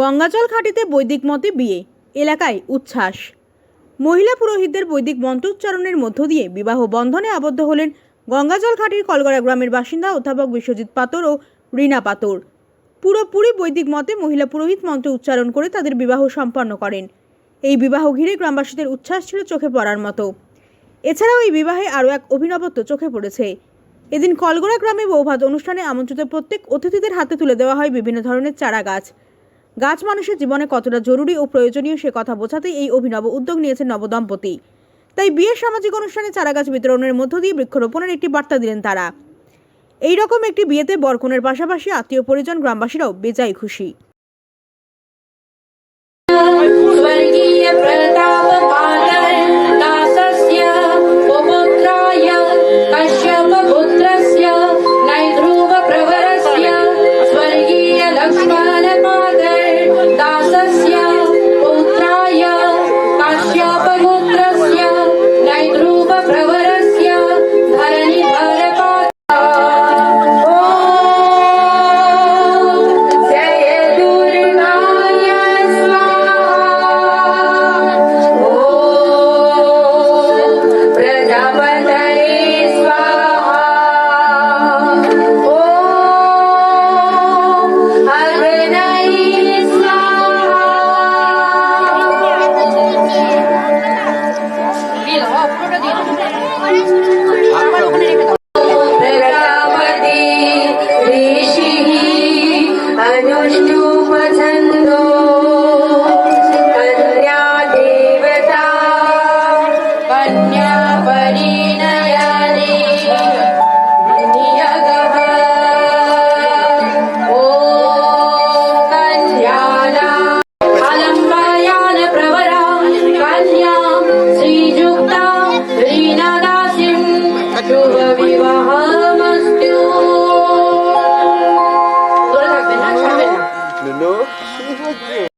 গঙ্গাজল ঘাটিতে বৈদিক মতে বিয়ে, এলাকায় উচ্ছ্বাস। মহিলা পুরোহিতদের বৈদিক মন্ত্রোচ্চারণের মধ্য দিয়ে বিবাহ বন্ধনে আবদ্ধ হলেন গঙ্গাজল ঘাটির কলগড়া গ্রামের বাসিন্দা অধ্যাপক বিশ্বজিৎ পাতর ও রীনা পাতর। পুরোপুরি বৈদিক মতে মহিলা পুরোহিত মন্ত্র উচ্চারণ করে তাদের বিবাহ সম্পন্ন করেন। এই বিবাহ ঘিরে গ্রামবাসীদের উচ্ছ্বাস ছিল চোখে পড়ার মতো। এছাড়াও এই বিবাহে আরও এক অভিনবত্ব চোখে পড়েছে। এদিন কলগড়া গ্রামে বৌভাত অনুষ্ঠানে আমন্ত্রিত প্রত্যেক অতিথিদের হাতে তুলে দেওয়া হয় বিভিন্ন ধরনের চারা গাছ গাছ মানুষের জীবনে কতটা জরুরি ও প্রয়োজনীয় সে কথা বোঝাতে এই অভিনব উদ্যোগ নিয়েছেন নবদম্পতি। তাই বিয়ের সামাজিক অনুষ্ঠানে চারাগাছ বিতরণের মধ্য দিয়ে বৃক্ষরোপণের একটি বার্তা দিলেন তারা। এই রকম একটি বিয়েতে বরকনের পাশাপাশি আত্মীয় পরিজন, গ্রামবাসীরাও বেজায় খুশি। Thank you. কি হচ্ছে